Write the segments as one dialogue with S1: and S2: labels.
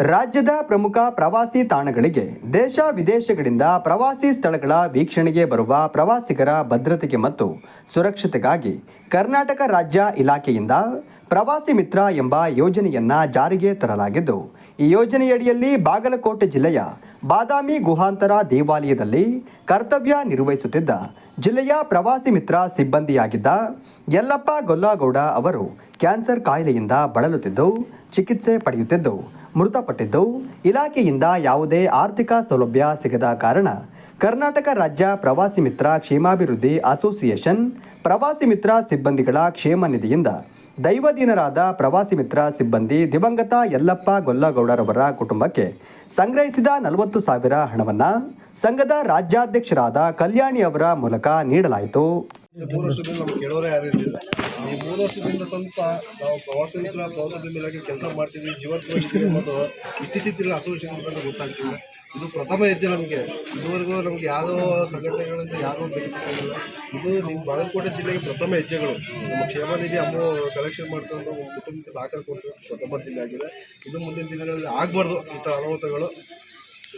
S1: ರಾಜ್ಯದ ಪ್ರಮುಖ ಪ್ರವಾಸಿ ತಾಣಗಳಿಗೆ ದೇಶ ವಿದೇಶಗಳಿಂದ ಪ್ರವಾಸಿ ಸ್ಥಳಗಳ ವೀಕ್ಷಣೆಗೆ ಬರುವ ಪ್ರವಾಸಿಗರ ಭದ್ರತೆಗೆ ಮತ್ತು ಸುರಕ್ಷತೆಗಾಗಿ ಕರ್ನಾಟಕ ರಾಜ್ಯ ಇಲಾಖೆಯಿಂದ ಪ್ರವಾಸಿ ಮಿತ್ರ ಎಂಬ ಯೋಜನೆಯನ್ನ ಜಾರಿಗೆ ತರಲಾಗಿದ್ದು ಈ ಯೋಜನೆಯಡಿಯಲ್ಲಿ ಬಾಗಲಕೋಟೆ ಜಿಲ್ಲೆಯ ಬಾದಾಮಿ ಗುಹಾಂತರ ದೇವಾಲಯದಲ್ಲಿ ಕರ್ತವ್ಯ ನಿರ್ವಹಿಸುತ್ತಿದ್ದ ಜಿಲ್ಲೆಯ ಪ್ರವಾಸಿ ಮಿತ್ರ ಸಿಬ್ಬಂದಿಯಾಗಿದ್ದ ಯಲ್ಲಪ್ಪ ಗೊಲ್ಲಾಗೌಡ ಅವರು ಕ್ಯಾನ್ಸರ್ ಕಾಯಿಲೆಯಿಂದ ಬಳಲುತ್ತಿದ್ದು, ಚಿಕಿತ್ಸೆ ಪಡೆಯುತ್ತಿದ್ದು, ಮೃತಪಟ್ಟಿದ್ದು, ಇಲಾಖೆಯಿಂದ ಯಾವುದೇ ಆರ್ಥಿಕ ಸೌಲಭ್ಯ ಸಿಗದ ಕಾರಣ ಕರ್ನಾಟಕ ರಾಜ್ಯ ಪ್ರವಾಸಿ ಮಿತ್ರ ಕ್ಷೇಮಾಭಿವೃದ್ಧಿ ಅಸೋಸಿಯೇಷನ್ ಪ್ರವಾಸಿ ಮಿತ್ರ ಸಿಬ್ಬಂದಿಗಳ ಕ್ಷೇಮ ನಿಧಿಯಿಂದ ದೈವದೀನರಾದ ಪ್ರವಾಸಿ ಮಿತ್ರ ಸಿಬ್ಬಂದಿ ದಿವಂಗತ ಯಲ್ಲಪ್ಪ ಗೊಲ್ಲಗೌಡರವರ ಕುಟುಂಬಕ್ಕೆ ಸಂಗ್ರಹಿಸಿದ ನಲವತ್ತು ಸಾವಿರ ಹಣವನ್ನು ಸಂಘದ ರಾಜ್ಯಾಧ್ಯಕ್ಷರಾದ ಕಲ್ಯಾಣಿ ಅವರ ಮೂಲಕ ನೀಡಲಾಯಿತು.
S2: ಮೂರು ವರ್ಷದಿಂದ ನಮ್ಗೆ ಕೇಳೋರೇ ಯಾರು ಇರಲಿಲ್ಲ ಈ ಮೂರು ವರ್ಷದಿಂದ ಸ್ವಲ್ಪ ನಾವು ಪ್ರವಾಸ ಮಿತ್ರ ಪ್ರವಾಸೋದ್ಯಮ ಇಲಾಖೆ ಕೆಲಸ ಮಾಡ್ತೀವಿ ಜೀವನ ಅನ್ನೋದು ಇತ್ತೀಚಿನ ಅಸೋಸಿಯೇಷನ್ ಅಂತ ಗೊತ್ತಾಗ್ತಿಲ್ಲ. ಇದು ಪ್ರಥಮ ಹೆಜ್ಜೆ ನಮಗೆ. ಇದುವರೆಗೂ ನಮಗೆ ಯಾವುದೋ ಸಂಘಟನೆಗಳಿಂದ ಯಾರೂ ಬೇಕಿಲ್ಲ ಇದು ನಿಮ್ಮ ಬಾಗಲಕೋಟೆ ಜಿಲ್ಲೆಗೆ ಪ್ರಥಮ ಹೆಜ್ಜೆಗಳು. ನಮ್ಮ ಕ್ಷೇಮ ನಿಧಿ ಅಮ್ಮ ಕಲೆಕ್ಷನ್ ಮಾಡ್ಕೊಂಡು ಕುಟುಂಬಕ್ಕೆ ಸಹಕಾರ ಕೊಟ್ಟು ಪ್ರಥಮ ಜಿಲ್ಲೆ ಆಗಿದೆ. ಇದು ಮುಂದಿನ ದಿನಗಳಲ್ಲಿ ಆಗಬಾರ್ದು ಇಂಥ ಅನಾಹುತಗಳು.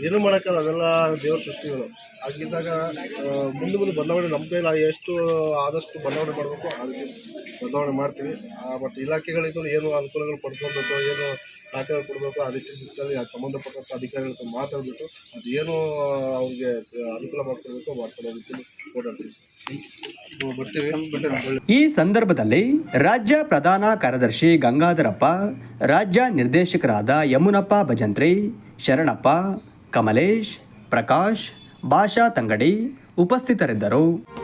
S2: ಏನು ಮಾಡೋಕ್ಕಲ್ಲ ಅದೆಲ್ಲ ದೇವ್ರ ಸೃಷ್ಟಿಗಳು. ಹಾಗಿದ್ದಾಗ ಮುಂದೆ ಮುಂದೆ ಬದಲಾವಣೆ ನಮ್ಮ ಕೈಲಿ ಎಷ್ಟು ಆದಷ್ಟು ಬದಲಾವಣೆ ಮಾಡಬೇಕು, ಆ ರೀತಿ ಬದಲಾವಣೆ ಮಾಡ್ತೀವಿ. ಮತ್ತು ಇಲಾಖೆಗಳಿದ್ದು ಏನು ಅನುಕೂಲಗಳು ಪಡ್ಕೊಬೇಕು, ಏನು ದಾಖಲೆ ಕೊಡಬೇಕು, ಆ ರೀತಿ ಸಂಬಂಧಪಟ್ಟಂಥ ಅಧಿಕಾರಿಗಳ ಮಾತಾಡ್ಬಿಟ್ಟು, ಅದು ಏನು ಅವ್ರಿಗೆ ಅನುಕೂಲ ಮಾಡ್ಕೊಳ್ಬೇಕು ಮಾಡ್ಕೊಳ್ಳೋದಕ್ಕೆ ಓಡಾಡ್ತೀವಿ.
S1: ಈ ಸಂದರ್ಭದಲ್ಲಿ ರಾಜ್ಯ ಪ್ರಧಾನ ಕಾರ್ಯದರ್ಶಿ ಗಂಗಾಧರಪ್ಪ ರಾಜ್ಯ ನಿರ್ದೇಶಕರಾದ ಯಮುನಪ್ಪ ಭಜಂತ್ರಿ ಶರಣಪ್ಪ ಕಮಲೇಶ್ ಪ್ರಕಾಶ್ ಭಾಷಾ ತಂಗಡಿ ಉಪಸ್ಥಿತರಿದ್ದರು.